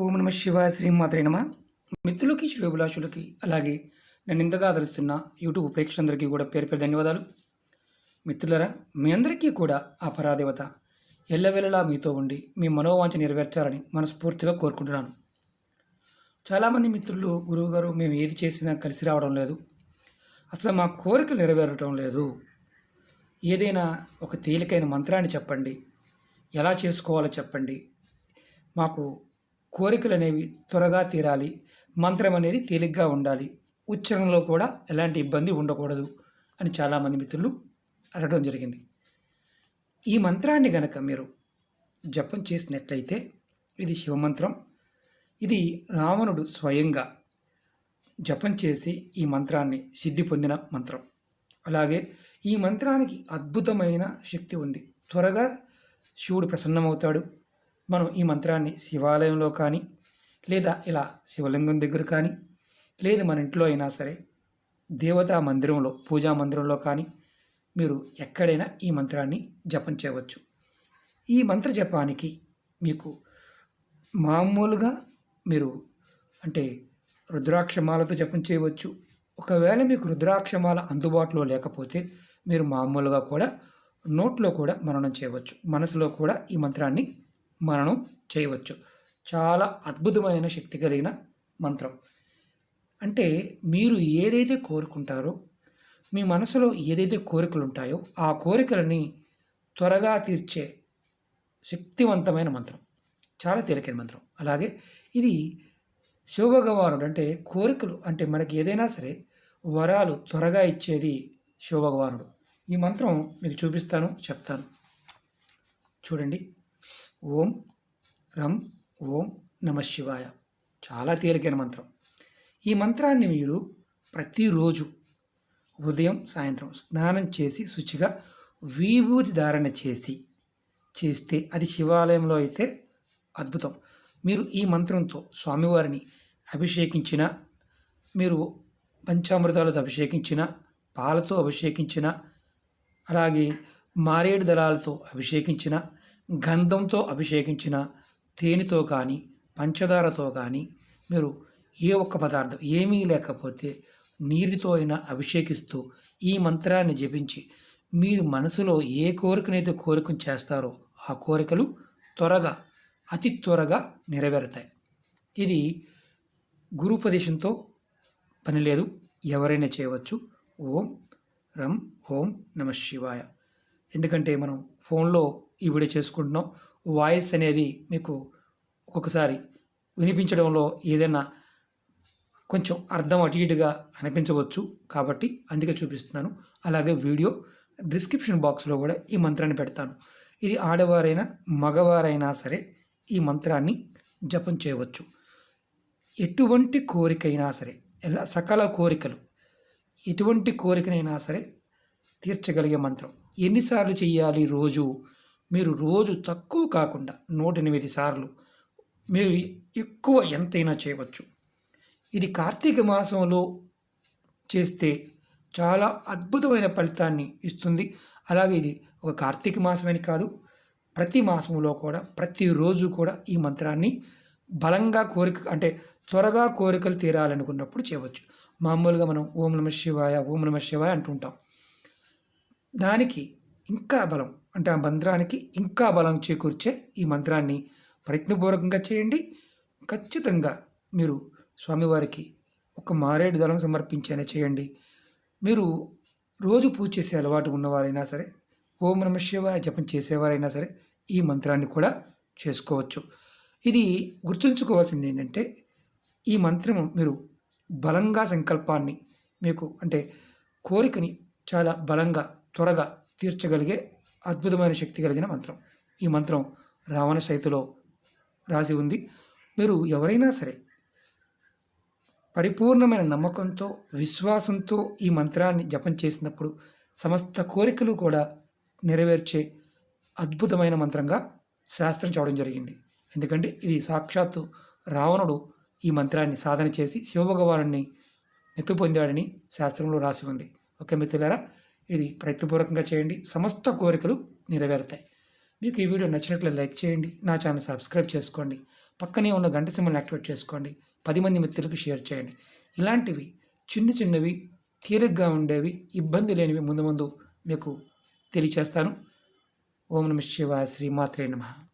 ఓం నమ శివాయ శ్రీమాత్రే నమ. మిత్రులకి శ్రేభిలాషులకి అలాగే నన్ను ఇంతగా ఆదరిస్తున్న యూట్యూబ్ ప్రేక్షకులందరికీ కూడా పేరు పేరు ధన్యవాదాలు. మిత్రులరా మీ అందరికీ కూడా ఆ పరాదేవత ఎల్లవెల్లలా మీతో ఉండి మీ మనోవాంఛ నెరవేర్చాలని మనస్ఫూర్తిగా కోరుకుంటున్నాను. చాలామంది మిత్రులు గురువుగారు మేము ఏది చేసినా కలిసి రావడం లేదు. అసలు మా కోరికలు నెరవేరటం లేదు. ఏదైనా ఒక తేలికైన మంత్రాన్ని చెప్పండి. ఎలా చేసుకోవాలో చెప్పండి. మాకు కోరికలు అనేవి త్వరగా తీరాలి. మంత్రం అనేది తేలిగ్గా ఉండాలి. ఉచ్చారణలో కూడా ఎలాంటి ఇబ్బంది ఉండకూడదు అని చాలామంది మిత్రులు అడగడం జరిగింది. ఈ మంత్రాన్ని గనక మీరు జపం చేసినట్లయితే ఇది శివమంత్రం. ఇది రావణుడు స్వయంగా జపం చేసి ఈ మంత్రాన్ని సిద్ధి పొందిన మంత్రం. అలాగే ఈ మంత్రానికి అద్భుతమైన శక్తి ఉంది. త్వరగా శివుడు ప్రసన్నమవుతాడు. మనం ఈ మంత్రాన్ని శివాలయంలో కానీ లేదా ఇలా శివలింగం దగ్గర కానీ లేదు మన ఇంట్లో అయినా సరే దేవతా మందిరంలో పూజా మందిరంలో కానీ మీరు ఎక్కడైనా ఈ మంత్రాన్ని జపం చేయవచ్చు. ఈ మంత్ర జపానికి మీకు మామూలుగా మీరు అంటే రుద్రాక్షమాలతో జపం చేయవచ్చు. ఒకవేళ మీకు రుద్రాక్షమాల అందుబాటులో లేకపోతే మీరు మామూలుగా కూడా నోట్లో కూడా మననం చేయవచ్చు. మనసులో కూడా ఈ మంత్రాన్ని మనం చేయవచ్చు. చాలా అద్భుతమైన శక్తి కలిగిన మంత్రం. అంటే మీరు ఏదైతే కోరుకుంటారో మీ మనసులో ఏదైతే కోరికలు ఉంటాయో ఆ కోరికలని త్వరగా తీర్చే శక్తివంతమైన మంత్రం. చాలా తేలికైన మంత్రం. అలాగే ఇది శివభగవానుడు అంటే కోరికలు అంటే మనకి ఏదైనా సరే వరాలు త్వరగా ఇచ్చేది శివభగవానుడు. ఈ మంత్రం మీకు చూపిస్తాను చెప్తాను. చూడండి. ఓం రం ఓం నమ శివాయ. చాలా తేలికైన మంత్రం. ఈ మంత్రాన్ని మీరు ప్రతిరోజు ఉదయం సాయంత్రం స్నానం చేసి శుచిగా విభూతి ధారణ చేసి చేస్తే అది శివాలయంలో అయితే అద్భుతం. మీరు ఈ మంత్రంతో స్వామివారిని అభిషేకించిన మీరు పంచామృతాలతో అభిషేకించిన పాలతో అభిషేకించిన అలాగే మారేడు దళాలతో అభిషేకించిన గంధంతో అభిషేకించిన తేనెతో కానీ పంచదారతో కానీ మీరు ఏ ఒక్క పదార్థం ఏమీ లేకపోతే నీరుతో అయినా అభిషేకిస్తూ ఈ మంత్రాన్ని జపించి మీరు మనసులో ఏ కోరికనైతే కోరికను చేస్తారో ఆ కోరికలు త్వరగా అతి త్వరగా నెరవేరుతాయి. ఇది గురుపదేశంతో పని లేదు. ఎవరైనా చేయవచ్చు. ఓం రం ఓం నమ శివాయ. ఎందుకంటే మనం ఫోన్లో ఈ వీడియో చేసుకుంటున్నాం. వాయిస్ అనేది మీకు ఒక్కొక్కసారి వినిపించడంలో ఏదైనా కొంచెం అర్థం అటు ఇటుగా అనిపించవచ్చు కాబట్టి అందుకే చూపిస్తున్నాను. అలాగే వీడియో డిస్క్రిప్షన్ బాక్స్లో కూడా ఈ మంత్రాన్ని పెడతాను. ఇది ఆడవారైనా మగవారైనా సరే ఈ మంత్రాన్ని జపం చేయవచ్చు. ఎటువంటి కోరికైనా సరే ఎలా సకల కోరికలు ఎటువంటి కోరికనైనా సరే తీర్చగలిగే మంత్రం. ఎన్నిసార్లు చేయాలి రోజు? మీరు రోజు తక్కువ కాకుండా నూట ఎనిమిది సార్లు మీరు ఎక్కువ ఎంతైనా చేయవచ్చు. ఇది కార్తీక మాసంలో చేస్తే చాలా అద్భుతమైన ఫలితాన్ని ఇస్తుంది. అలాగే ఇది ఒక కార్తీక మాసమని కాదు ప్రతి మాసంలో కూడా ప్రతిరోజు కూడా ఈ మంత్రాన్ని బలంగా కోరిక అంటే త్వరగా కోరికలు తీరాలనుకున్నప్పుడు చేయవచ్చు. మామూలుగా మనం ఓం నమ శివాయ ఓం నమ శివాయ అంటుంటాం. దానికి ఇంకా బలం అంటే ఆ మంత్రానికి ఇంకా బలం చేకూర్చే ఈ మంత్రాన్ని ప్రయత్నపూర్వకంగా చేయండి. ఖచ్చితంగా మీరు స్వామివారికి ఒక మారేడు దళం సమర్పించేనే చేయండి. మీరు రోజు పూజ చేసే అలవాటు ఉన్నవారైనా సరే ఓం నమ శివాయ జపం చేసేవారైనా సరే ఈ మంత్రాన్ని కూడా చేసుకోవచ్చు. ఇది గుర్తుంచుకోవాల్సింది ఏంటంటే ఈ మంత్రం మీరు బలంగా సంకల్పాన్ని మీకు అంటే కోరికని చాలా బలంగా త్వరగా తీర్చగలిగే అద్భుతమైన శక్తి కలిగిన మంత్రం. ఈ మంత్రం రావణ సైతులో రాసి ఉంది. మీరు ఎవరైనా సరే పరిపూర్ణమైన నమ్మకంతో విశ్వాసంతో ఈ మంత్రాన్ని జపం చేసినప్పుడు సమస్త కోరికలు కూడా నెరవేర్చే అద్భుతమైన మంత్రంగా శాస్త్రం చూడడం జరిగింది. ఎందుకంటే ఇది సాక్షాత్తు రావణుడు ఈ మంత్రాన్ని సాధన చేసి శివభగవాను మెప్పి పొందాడని శాస్త్రంలో రాసి ఉంది. ఓకే మిత్రులారా ఇది ప్రయత్నపూర్వకంగా చేయండి. సమస్త కోరికలు నెరవేరుతాయి. మీకు ఈ వీడియో నచ్చినట్లు లైక్ చేయండి. నా ఛానల్ సబ్స్క్రైబ్ చేసుకోండి. పక్కనే ఉన్న గంట సింబల్ని యాక్టివేట్ చేసుకోండి. పది మంది మిత్రులకు షేర్ చేయండి. ఇలాంటివి చిన్న చిన్నవి తీరిగ్గా ఉండేవి ఇబ్బంది లేనివి ముందు ముందు మీకు తెలియచేస్తాను. ఓం నమ శ్రీ శ్రీమాత్రే నమః.